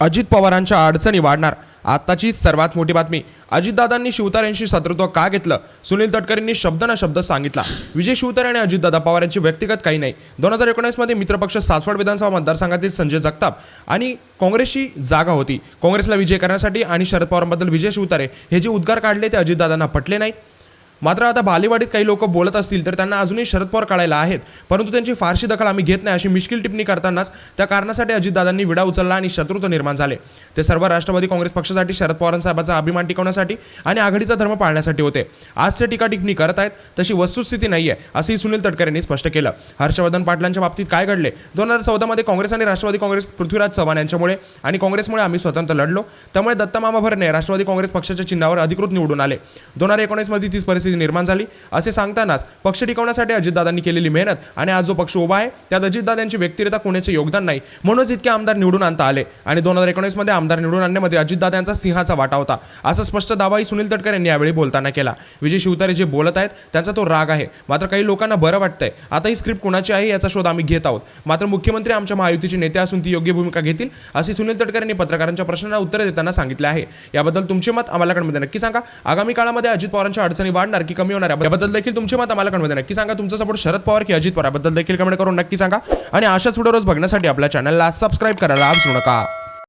अजित पवारांच्या अडचणी वाढणार. आत्ताची सर्वात मोठी बातमी. अजितदादांनी शिवतारेंशी शत्रुत्व का घेतलं? सुनील तटकरेंनी शब्द ना शब्द सांगितला. विजय शिवतारे आणि अजितदादा पवार यांची व्यक्तिगत काही नाही. दोन हजार एकोणीसमध्ये मित्रपक्ष सासवड विधानसभा मतदारसंघातील संजय जगताप आणि काँग्रेसची जागा होती. काँग्रेसला विजय करण्यासाठी आणि शरद पवारांबद्दल विजय शिवतारे हे जे उद्गार काढले ते अजितदादांना पटले नाही. मात्र आता बालेवाडीत काही लोक बोलत असतील तर त्यांना अजूनही शरद पवार काढायला आहेत. परंतु त्यांची फारशी दखल आम्ही घेत नाही अशी मिश्किल टिप्पणी करतानाच त्या कारणासाठी अजितदादांनी विडा उचलला आणि शत्रुत्व निर्माण झाले. ते सर्व राष्ट्रवादी काँग्रेस पक्षासाठी शरद पवारांसाहेबांचा अभिमान टिकवण्यासाठी आणि आघाडीचा धर्म पाळण्यासाठी होते. आज ते टीका टिप्पणी करत आहेत तशी वस्तुस्थिती नाही आहे असंही सुनील तटकरेंनी स्पष्ट केलं. हर्षवर्धन पाटलांच्या बाबतीत काय घडले? दोन हजार चौदामध्ये काँग्रेस आणि राष्ट्रवादी काँग्रेस पृथ्वीराज चव्हाण यांच्यामुळे आणि काँग्रेसमुळे आम्ही स्वतंत्र लढलो. त्यामुळे दत्तमामा भरणे राष्ट्रवादी काँग्रेस पक्षाच्या चिन्हावर अधिकृत निवडून आले. दोन हजार एकोणीसमध्ये तीच परिस्थिती निर्माण झाली. असे सांगतानाच पक्ष टिकवण्यासाठी अजितदादांनी केलेली मेहनत आणि आज जो पक्ष उभा आहे त्यात अजितदादांची व्यक्तिरेता कोणाचे योगदान नाही. म्हणूनच इतके आमदार निवडून आणता आले. आणि दोन हजार एकोणीसमध्ये आमदार निवडून आणण्यामध्ये अजितदादांचा सिंहाचा वाटा होता. असा स्पष्ट दावाही सुनील तटकर यांनी यावेळी बोलताना केला. विजय शिवतारे जे बोलत आहेत त्यांचा तो राग आहे. मात्र काही लोकांना बरं वाटतंय. आता ही स्क्रिप्ट कोणाची आहे याचा शोध आम्ही घेत आहोत. मात्र मुख्यमंत्री आमच्या महायुतीचे नेते असून ती योग्य भूमिका घेतील असे सुनील तटकर यांनी पत्रकारांच्या प्रश्नांना उत्तर देताना सांगितले आहे. याबद्दल तुमचे मत आम्हाला कडमध्ये नक्की सांगा. आगामी काळामध्ये अजित पवारांच्या अडचणी वाढणार की कमी होणार याबद्दल देखील तुमचे मत आम्हाला कमेंटमध्ये नक्की सांगा तुमचा सपोर्ट शरद पवार की अजित पवार. याबद्दल देखील कमेंट करून नक्की सांगा. आणि अशाच व्हिडिओ रोज बघण्यासाठी आपल्या चॅनलला सबस्क्राईब करायला विसरू नका.